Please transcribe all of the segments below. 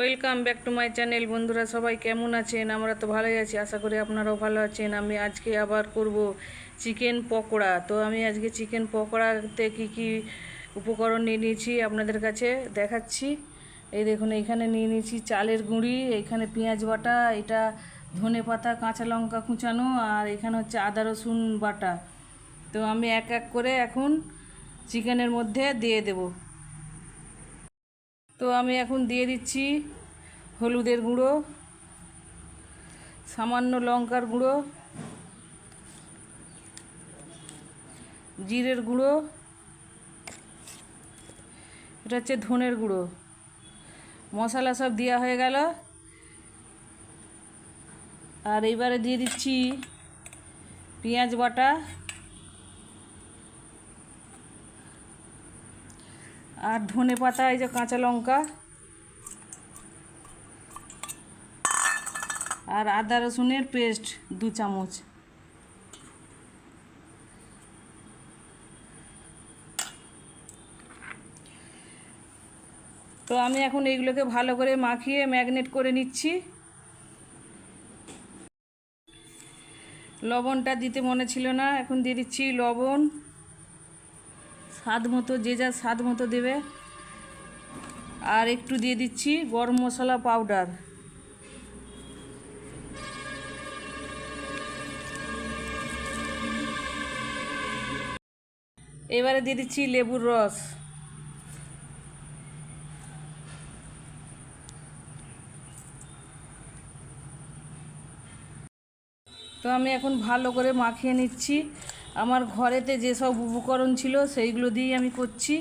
Welcome back to my channel বন্ধুরা, সবাই কেমন আছেন? আমরা তো ভালোই আছি, আশা করি আপনারাও ভালো আছেন। আমি আজকে আবার করব চিকেন পকোড়া। তো আমি আজকে চিকেন পকোড়াতে কি কি উপকরণ নিয়ে নিয়েছি আপনাদের কাছে দেখাচ্ছি। এই দেখুন, এখানে নিয়ে নিয়েছি চালের গুঁড়ি, এখানে পেঁয়াজ বাটা, এটা ধনে পাতা, কাঁচা লঙ্কা কুচানো, আর এখানে হচ্ছে আদা রসুন বাটা। তো আমি এক এক করে এখন চিকেনের মধ্যে দিয়ে দেবো। তো আমি এখন দিয়ে দিচ্ছি হলুদের গুঁড়ো, সামান্য লঙ্কার গুঁড়ো, জিরের গুঁড়ো, এটা হচ্ছে ধনের গুঁড়ো। মশলা সব দেওয়া হয়ে গেল। আর এইবারে দিয়ে দিচ্ছি পেঁয়াজ বাটা। আর ধনে পাতা, এই যে কাঁচা লঙ্কা। আর আদা রসুনের পেস্ট দু চামচ। তো আমি এখন এইগুলোকে ভালো করে মাখিয়ে ম্যাগনেট করে নিচ্ছি। লবণটা দিতে মনে ছিল না, এখন দিয়ে দিচ্ছি লবণ। স্বাদ মতো, যে যা স্বাদ মতো দেবে। আর একটু দিয়ে দিচ্ছি গরম মশলা পাউডার। এবারে দিয়ে দিচ্ছি লেবুর রস। তো আমি এখন ভালো করে মাখিয়ে নিচ্ছি। আমার ঘরেতে যেসব উপকরণ ছিল সেইগুলো দিয়েই আমি করছি।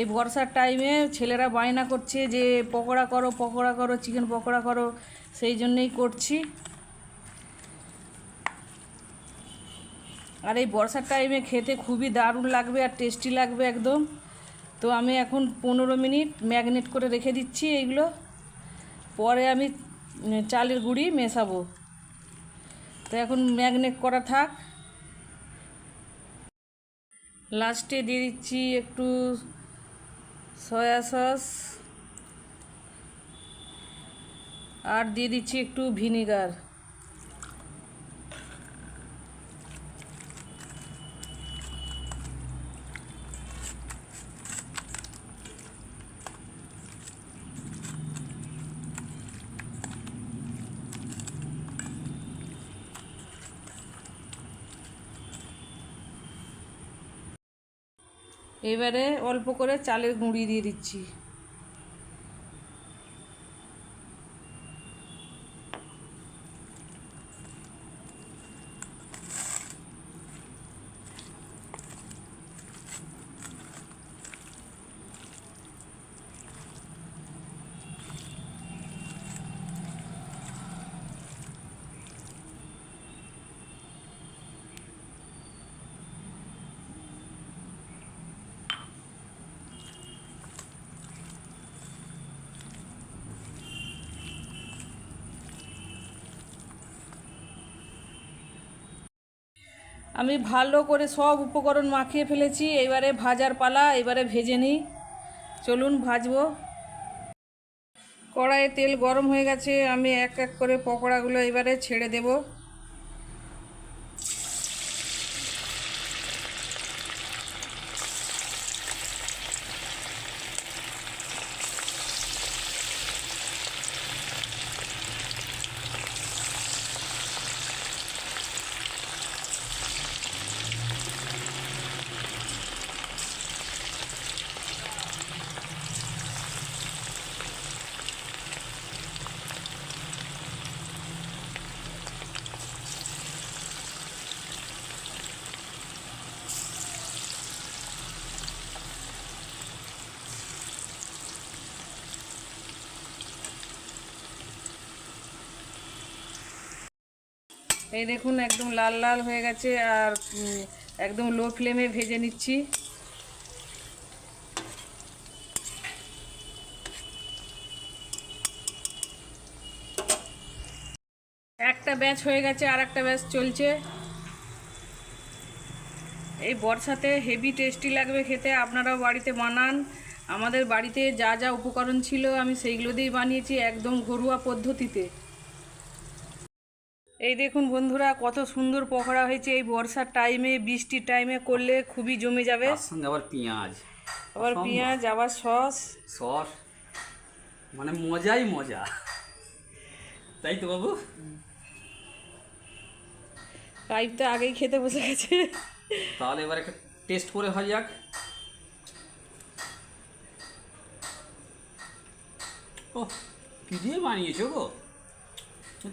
এই বর্ষার টাইমে ছেলেরা বায়না করছে যে, পকোড়া করো পকোড়া করো চিকেন পকোড়া করো। সেই জন্যেই করছি। আর এই বর্ষার টাইমে খেতে খুবই দারুণ লাগবে আর টেস্টি লাগবে একদম। তো আমি এখন পনেরো মিনিট ম্যাগনেট করে রেখে দিচ্ছি এইগুলো। পরে আমি চালের গুঁড়ি মেশাবো। তো এখন ম্যাগনেট করা থাক। লাস্টে দিয়ে দিচ্ছি একটু সয়া সস। আর দিয়ে দিচ্ছি একটু ভিনিগার। এবারে অল্প করে চালের গুঁড়ি দিয়ে দিচ্ছি। আমি ভালো করে সব উপকরণ মাখিয়ে ফেলেছি, এবারে ভাজার পালা, এবারে ভেজে নিই। চলুন ভাজবো। কড়াইয়ে তেল গরম হয়ে গেছে, আমি এক এক করে পকোড়াগুলো এবারে ছেড়ে দেব। এই দেখুন, একদম লাল লাল হয়ে গেছে আর একদম লো ফ্লেমে ভেজে নিচ্ছি। একটা ব্যাচ হয়ে গেছে আর একটা ব্যাচ চলছে। এই বর্ষাতে হেভি টেস্টি লাগবে খেতে, আপনারাও বাড়িতে বানান। আমাদের বাড়িতে যা যা উপকরণ ছিল আমি সেইগুলো দিয়েই বানিয়েছি, একদম ঘরোয়া পদ্ধতিতে। এই দেখুন বন্ধুরা কত সুন্দর পকোড়া হয়েছে। এই বর্ষার টাইমে বৃষ্টির টাইমে করলে খুবই জমে যাবে। সঙ্গে আবার পেঁয়াজ। আবার পেঁয়াজ আবার সস। সস। মানে মজাই মজা। তাই তো বাবু? তো আগেই খেতে বসে গেছে। তাহলে এবার একটা টেস্ট করে হয় যাক। ও কি দিয়ে বানিয়েছো গো? এ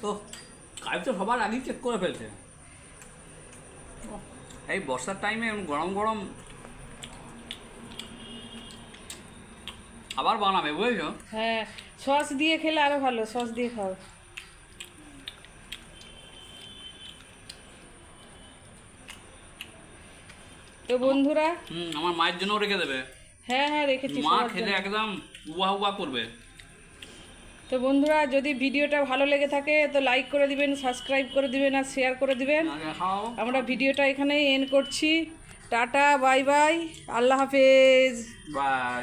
তো ও কাজ তো সবার আগেই চেক করে ফেলছে। এই বর্ষার টাইমে গরম গরম আবার বানাবে বুঝেছ? হ্যাঁ সস দিয়ে খেলে আরও ভালো সস দিয়ে খাও। তো বন্ধুরা? হুম আমার মায়ের জন্য রেখে দেবে। হ্যাঁ হ্যাঁ রেখেছি মা খেলে একদম উয়া উয়া করবে। তো বন্ধুরা যদি ভিডিওটা ভালো লেগে থাকে তো লাইক করে দিবেন সাবস্ক্রাইব করে দিবেন আর শেয়ার করে দিবেন। আমরা ভিডিওটা এখানেই এন্ড করছি। টাটা বাই বাই আল্লাহ হাফেজ। বাই